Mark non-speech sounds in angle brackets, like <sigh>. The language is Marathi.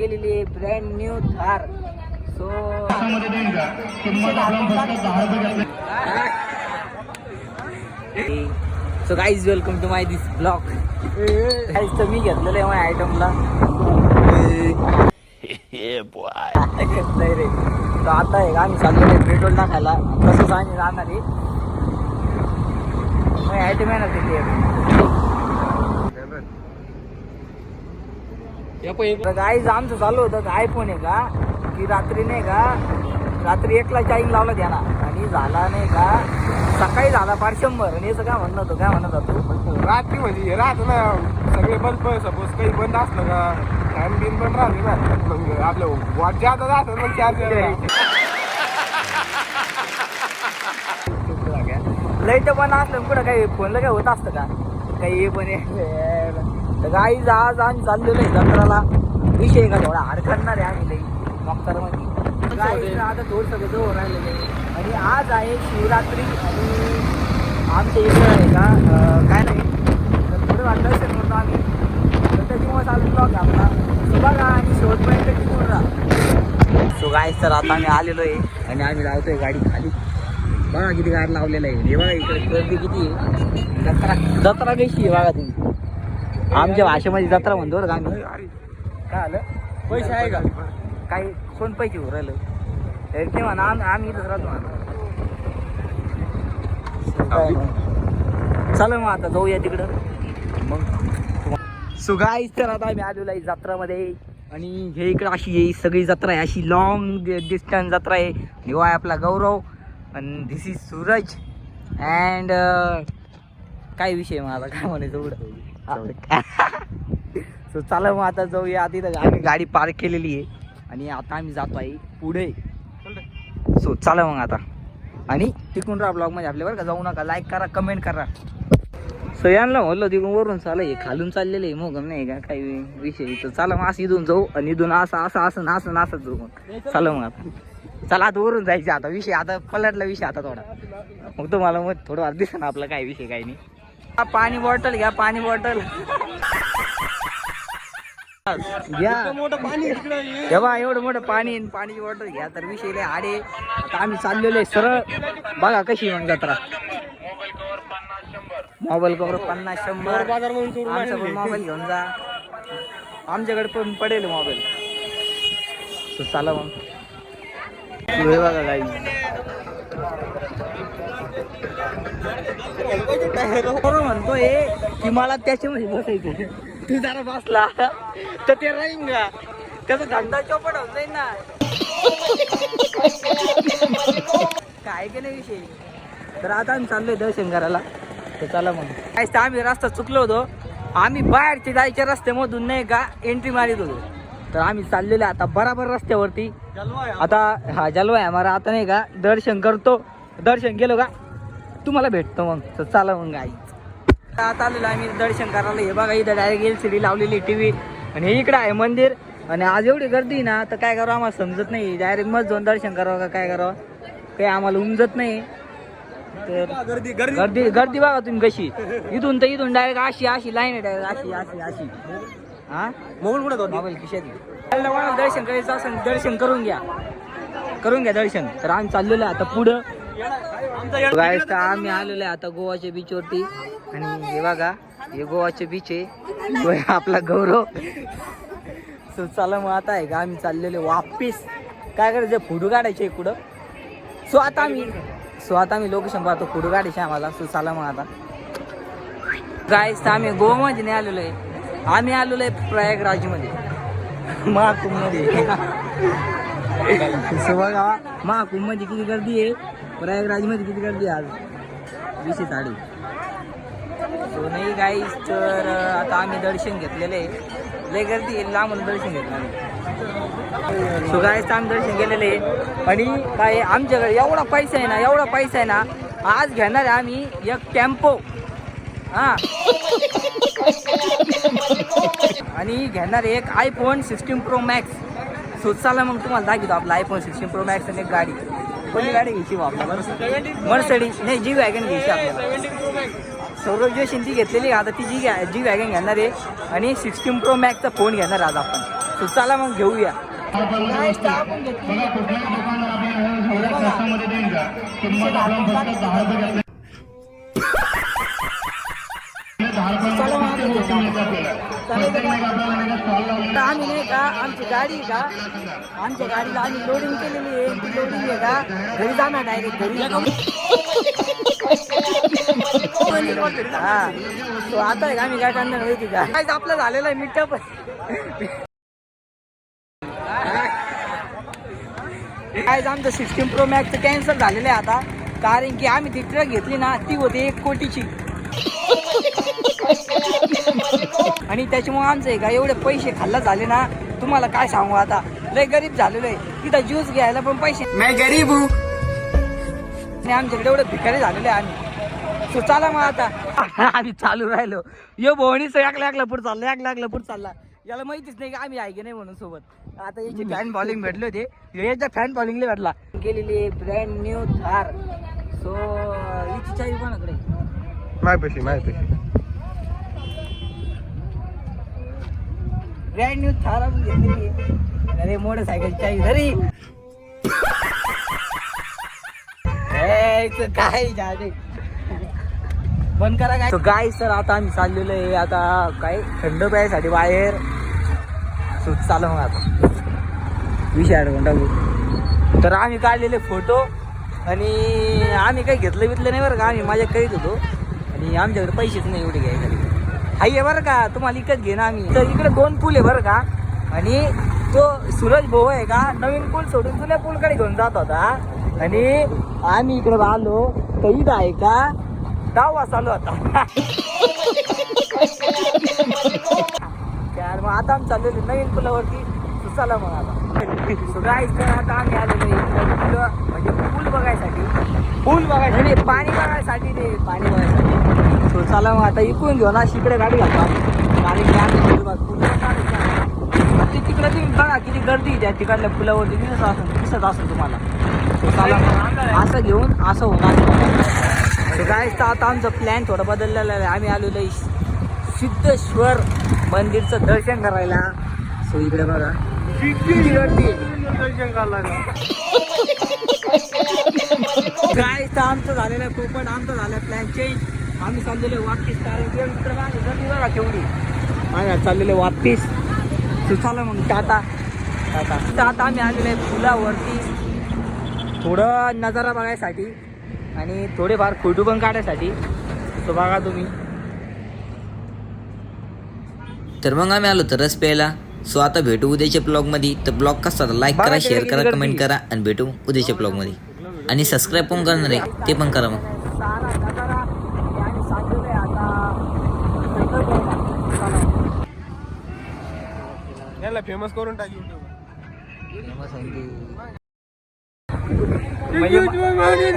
केलेली आहे brand new Thar so so guys welcome to my this blog guys तर मी घेतलेलं आहे माझ्या आयटमला नाही रे. तर आता आहे का आम्ही चाललेलो आहे पेट्रोल टाकायला. तसंच आम्ही जाणार आहे. आयटम आहे ना तिथे. गाईज आमचं चालू होतं का आयफोन आहे का? की रात्री नाही का? रात्री एकला चार्जिंग लावला ना आणि झाला नाही का? सकाळी झाला पार शंभर. आणि याचं काय म्हणणं होतं? काय म्हणत होतो रात्री म्हणजे राहतं ना सगळे बल्ब सपोज काही बंद असलं का फॅन बिन बंद राहते ना. आपलं वॉट जास्त राहतं मग चार्ज लाइट पण असलं कुठं काही फोनला काय होत असतं का? काही हे पण. तर गाईज आज आम्ही चाललेलो आहे जत्राला. विषय का थोडा हरकणार आहे आम्ही लई. डॉक्टरमध्ये. मध्ये आता थोडं सगळं जवळ राहिलेलं. आहे आणि आज आहे शिवरात्री आणि आमच्या इकडं आहे का काय नाही. तर थोडं वाटलं असेल म्हणतो आम्ही. तर त्याच्यामुळे चालू ब्लॉग आपला. So बघा आणि शेवटपर्यंत टिकून राहा. सो गाईज तर आता आम्ही आलेलो आहे आणि आम्ही लावतोय गाडी खाली. बघा किती गाड लावलेलं आहे. हे बघा इकडे गर्दी किती आहे. जत्रा जत्रा कशी आहे बघा तुम्ही. आमच्या भाषेमध्ये जत्रा म्हणतो बरं का आम्ही. काय आलं? पैसे आहे का? काही कोण पैसे उभं राहिलं. ते म्हणा आम्ही आम्ही इथंच राहतो म्हणा चला मग आता जाऊया तिकडं. मग सो गाईज तर आता आम्ही आलेलो आहे जत्रामध्ये. आणि हे इकडं अशी ही सगळी जत्रा आहे. अशी लॉंग डिस्टन्स जत्रा आहे. निव आहे आपला गौरव. आणि धिस इज सूरज. अँड काय विषय मग आता? काय म्हणायचं एवढं सो <laughs> चला मग आता जाऊया. आता इथं आम्ही गाडी पार्क केलेली आहे. आणि आता आम्ही जातो आहे पुढे. सो चला मग आता. आणि तिकडून राहा ब्लॉगमध्ये आपल्या बरं का. जाऊ नका. लाईक करा कमेंट करा. सो यांना म्हणलं तिकडून वरून चाललं. हे खालून चाललेलं आहे. मग नाही का? काही विषय तर चला मग असं इथून जाऊ. आणि इथून असं असं असं ना असं जाऊ मग. चला. मग आता. चला आता वरून जायचं आता. विषय आता पलटला विषय आता थोडा. मग तुम्हाला मग थोडं दिसेल आपला काय विषय काही नाही. पाणी बॉटल घ्या पाणी बॉटल. घ्या. मोठं पाणी इकडं तेव्हा एवढं मोठं पाणी आणि पाण्याची बॉटल घ्या. तर विषय आडे आता आम्ही चाललेलो आहे सरळ. बघा कशी मग जत्रा. मोबाईल कवर पन्नास शंभर. आमचा पण मोबाईल घेऊन जा. आमच्याकडे पण पडेल मोबाईल चला मग. बघा काही बरोबर म्हणतोय की मला त्याच्यामध्ये बसायचं तू जरा बसला. तर ते राहीन का? त्याचा धंदा चौपट होत जाईल ना. काय की नाही विषय? तर आता आम्ही चाललोय दर्शन करायला तर चला मग. काय तर आम्ही रस्ता चुकलो होतो. आम्ही बाहेरचे जायच्या रस्त्यामधून नाही का एंट्री मारित होतो. तर आम्ही चाललेलो आता बराबर रस्त्यावरती. आता हा जलवा आहे आम्हाला आता नाही का दर्शन करतो. दर्शन केलं का? तुम्हाला भेटतो मग. तर चला मग आई. आता आलेलो आम्ही दर्शन करायला हे बघा इथं डायरेक्ट एल सी डी लावलेली टी व्ही आणि हे इकडं आहे मंदिर. आणि आज एवढी गर्दी ना तर काय करावं आम्हाला समजत नाही. डायरेक्ट मग जाऊन दर्शन करावं का काय करावं? काही आम्हाला उमजत नाही. तर गर्दी गर्दी गर्दी गर्दी बघा तुम्ही कशी. इथून तर इथून डायरेक्ट अशी अशी लाईन आहे डायरेक्ट अशी अशी अशी. हा? मोबाईल कुठे मोबाईल खिशात दर्शन करायचं असेल दर्शन करून घ्या. करून घ्या दर्शन तर आम्ही चाललेलो आता पुढं. तर आम्ही आलेलो आहे आता गोवाच्या बीच वरती. आणि हे बघा हे गोवाचे बीच आहे. आपला गौरव. सो चला मग आता आहे का? आम्ही चाललेलो वापिस. काय करायचं? फोटो काढायचे कुठं? सो आता आम्ही सो आता आम्ही लोकेशन पाहतो. फोटो काढायचे आम्हाला. सो चला मग आता. गाईस तर आम्ही गोवामध्ये नाही आलेलो आहे. आम्ही आलेलो आहे प्रयागराजमध्ये. महाकुंभमध्ये. <laughs> सो बघा महाकुंभमध्ये किती गर्दी आहे. प्रयागराजमध्ये किती गर्दी आज? वीसशे साडी. सो नाही गाईस तर आता आम्ही दर्शन घेतलेलं आहे. लय गर्दी आहे लांबून दर्शन घेतलं आम्ही सो गाईस आम्ही दर्शन केलेलं आहे. आणि काय आमच्याकडे एवढा पैसा आहे ना एवढा पैसा आहे ना आज घेणार आहे आम्ही एक टेम्पो. हा. आणि घेणार एक आयफोन सिक्स्टीन प्रो मॅक्स सुचाला मग तुम्हाला दाखवतो आपला आयफोन सिक्स्टीन प्रो मॅक्स आणि एक गाडी. कोणती गाडी घ्यायची बा मर्सडीज नाही जी वॅगन घ्यायची आपल्याला. सौरभ जोशींची घेतलेली आता ती जी घ्या जी वॅगन घेणार आहे. आणि सिक्स्टीन प्रो मॅक्सचा फोन घेणार आज आपण. तो चला मग घेऊया. आपण तर आम्ही नाही का आमची गाडी आहे का? आमच्या गाडीला आम्ही लोडिंग केलेली आहे. ती लोडिंग आहे का? घरी जाणार डायरेक्ट घरी. हा. तो आता आहे का? आम्ही काय करणार माहिती का? काय आपलं झालेलं आहे मिठप काय आमचं सिक्स्टीन प्रो मॅक्स कॅन्सल झालेलं आहे आता. कारण की आम्ही ती ट्रक घेतली ना ती होती एक कोटीची. <laughs> आणि त्याच्यामुळे आमचं आहे का एवढे पैसे खाल्ला झाले ना तुम्हाला काय सांगू आता? लय गरीब झालेलो आहे. तिथं ज्यूस घ्यायला पण पैसे मैं गरीब हूँ. आणि आमच्याकडे एवढे भिकारी झालेले आहे आम्ही. सो चला मग आता. <laughs> आम्ही चालू राहिलो. यो भवणीच एकला एकला पुढे चालला एकला एकला पुढे चालला. याला माहितीच नाही की आम्ही आहे की नाही म्हणून सोबत. आता याची फॅन बॉलिंग भेटले होते. याच्या फॅन बॉलिंगला भेटला. गेलेली ब्रँड न्यू थार सो हिची चावी कोणाकडे माय पैसे माय पैसे ब्रँड न्यू थार घेतली अरे मोटरसायकल चावी घरी. <laughs> काय झाले? बंद करा काय? गाय सर आता आम्ही चाललेलो आहे आता काय? थंड प्यायसाठी बाहेर. सो चालू मग आता. विषय आठवण टाकू तर आम्ही काढलेले फोटो आणि आम्ही काही घेतलं बितलं नाही बरं का? आम्ही माझ्या कैद होतो. आणि आमच्याकडे पैसेच नाही एवढे घ्यायसाठी. आहे बरं का तुम्हाला इकत घे ना आम्ही. तर इकडे दोन पूल आहे बरं का. आणि तो सूरज भाऊ आहे का नवीन पूल सोडून जुन्या पूलकडे घेऊन जात होता. आणि आम्ही इकडे आलो तर इथं आहे का दहावा चालू होता. यार मग आता आम्ही चाललेलो नवीन पुलावरती. सुसाला चला मग आता. So आता आम्ही आलेलो नाही म्हणजे पूल बघायसाठी. पूल बघायसाठी पाणी बघायसाठी ते पाणी बघायसाठी. तो चला मग आता इकून घेऊ ना शिकडे गाडी घालतो आम्ही. गाडी घ्या तिकडे तुम्ही बघा किती गर्दी त्या तिकडल्या पुलावरती. दिसत असेल दिसत असेल तुम्हाला. चला असं घेऊन असं होणार काय आता आमचा प्लॅन थोडा बदललेला आहे. आम्ही आलेलो आहे सिद्धेश्वर मंदिरचं दर्शन करायला. सो इकडे बघा. काय आमचं झालेलं आहे. कोकण आमचं झालं प्लॅन चेंज आम्ही चाललेलो वापिस कारण केवढी आम्ही चाललेलो वापिस. सो चला मग टाटा. टाटा. आम्ही आलेलो आहे पुलावरती. थोडं नजारा बघायसाठी आणि थोडेफार फोटो पण काढायसाठी. तो बघा तुम्ही. तर मग आम्ही आलो तर रस प्यायला. सो आता भेटू उद्याच्या ब्लॉगमध्ये तर ब्लॉग कसा लाईक करा शेअर करा कमेंट. करा आणि भेटू उद्याच्या ब्लॉगमध्ये आणि सबस्क्राईब पण करणार आहे ते पण करा मग सारा नजारा हे आम्ही सांगलेलो आहे आता थंड प्यायला. चला. याला फेमस करून टाक युट्यूब म्हणजे